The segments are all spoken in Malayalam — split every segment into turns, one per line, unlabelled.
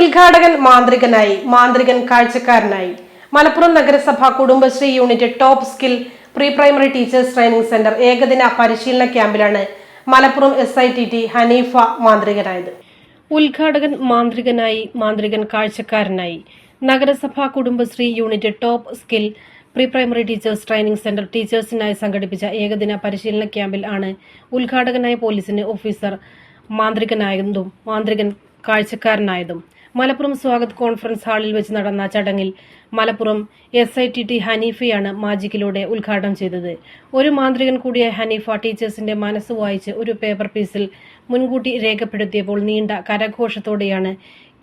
ഉദ്ഘാടകൻ മാന്ത്രികനായി മാന്ത്രികൻ കാഴ്ചക്കാരനായി. മലപ്പുറം നഗരസഭ Kudumbashree unit top skill pre primary teachers training centre ഏകദിന പരിശീലന ക്യാമ്പിലാണ് Malappuram S I T T Haneefa മാന്ത്രികനായത്. ഉദ്ഘാടകൻ മാന്ത്രികനായി മാന്ത്രികൻ കാഴ്ചക്കാരനായി. നഗരസഭ Kudumbashree unit top skill pre primary teachers training centre ടീച്ചേഴ്സിനായി സംഘടിപ്പിച്ച ഏകദിന പരിശീലന ക്യാമ്പിൽ ആണ് ഉദ്ഘാടകനായ പോലീസിന് ഓഫീസർ മാന്ത്രികനായതും മാന്ത്രികൻ കാഴ്ചക്കാരനായതും. മലപ്പുറം സ്വാഗത് കോൺഫറൻസ് ഹാളിൽ വെച്ച് നടന്ന ചടങ്ങിൽ Malappuram S I T T ഹനീഫയാണ് മാജിക്കിലൂടെ ഉദ്ഘാടനം ചെയ്തത്. ഒരു മാന്ത്രികൻ കൂടിയ ഹനീഫ ടീച്ചേഴ്സിന്റെ മനസ്സ് വായിച്ച് ഒരു പേപ്പർ പീസിൽ മുൻകൂട്ടി രേഖപ്പെടുത്തിയപ്പോൾ നീണ്ട കരഘോഷത്തോടെയാണ്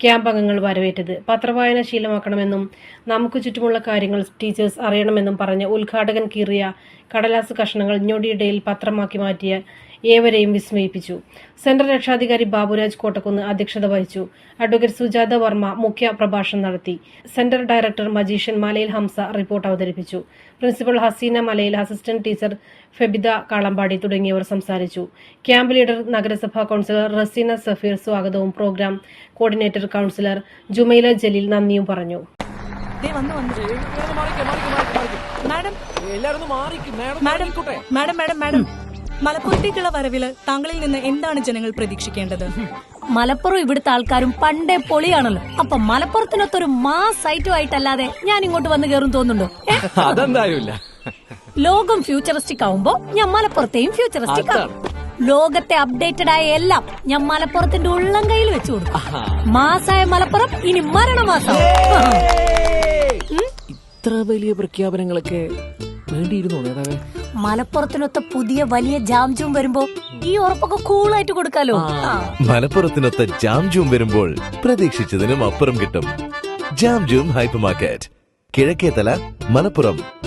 ക്യാമ്പ് അംഗങ്ങൾ വരവേറ്റത്. പത്രവായന ശീലമാക്കണമെന്നും നമുക്ക് ചുറ്റുമുള്ള കാര്യങ്ങൾ ടീച്ചേഴ്സ് അറിയണമെന്നും പറഞ്ഞ് ഉദ്ഘാടകൻ കീറിയ കടലാസ് കഷ്ണങ്ങൾ ഞൊടിയിടയിൽ പത്രമാക്കി മാറ്റിയ ഏവരെയും വിസ്മയിപ്പിച്ചു. സെൻട്രൽ രക്ഷാധികാരി ബാബുരാജ് കോട്ടക്കുന്ന് അധ്യക്ഷത വഹിച്ചു. അഡ്വക്കേറ്റ് സുജാത വർമ്മ മുഖ്യ പ്രഭാഷണം നടത്തി. Central director magician Malayil Hamsa report അവതരിപ്പിച്ചു. Principal Haseena Malayil assistant teacher Febitha Kalampadi തുടങ്ങിയവർ സംസാരിച്ചു. ക്യാമ്പ് ലീഡർ നഗരസഭാ കൗൺസിലർ റസീന സഫീർ സ്വാഗതവും programme coordinator councillor Jumaila Jaleel നന്ദിയും പറഞ്ഞു.
ദേ വന്നു വന്നു.
എല്ലാവരും മാറിക്ക്, മാറിക്ക്, മാറിക്ക്, മാറിക്ക്.
മാഡം.
എല്ലാവരും മാറിക്ക്, madam
madam madam madam madam. മലപ്പുറത്തേക്കുള്ള വരവിൽ താങ്കളിൽ നിന്ന് എന്താണ് ജനങ്ങൾ പ്രതീക്ഷിക്കേണ്ടത്?
മലപ്പുറം ഇവിടുത്തെ ആൾക്കാരും പണ്ടേ പൊളിയാണല്ലോ. അപ്പൊ മലപ്പുറത്തിനൊത്തൊരു മാസ് ഐറ്റം ആയിട്ടല്ലാതെ ഞാൻ ഇങ്ങോട്ട് വന്ന് കയറും തോന്നുന്നുണ്ടോ?
അതെന്തായാലും
ലോകം ഫ്യൂച്ചറിസ്റ്റിക് ആവുമ്പോ ഞാൻ മലപ്പുറത്തെയും ഫ്യൂച്ചറിസ്റ്റിക് ആവും ലോകത്തെ അപ്ഡേറ്റഡ് ആയ എല്ലാം ഞാൻ മലപ്പുറത്തിന്റെ ഉള്ളം കയ്യിൽ വെച്ചു കൊടുക്കും. മാസായ മലപ്പുറം ഇനി മരണമാസം.
ഇത്ര വലിയ പ്രഖ്യാപനങ്ങളൊക്കെ വേണ്ടിയിരുന്നു നേതാവേ?
മലപ്പുറത്തിനൊത്ത പുതിയ വലിയ ജാംജും വരുമ്പോ ഈ ഉറപ്പൊക്കെ കൂളായിട്ട് കൊടുക്കാലോ.
മലപ്പുറത്തിനൊത്ത ജാംജും വരുമ്പോൾ പ്രതീക്ഷിച്ചതിനും അപ്പുറം കിട്ടും. Jamjum hyper market Kizhakkethala Malappuram.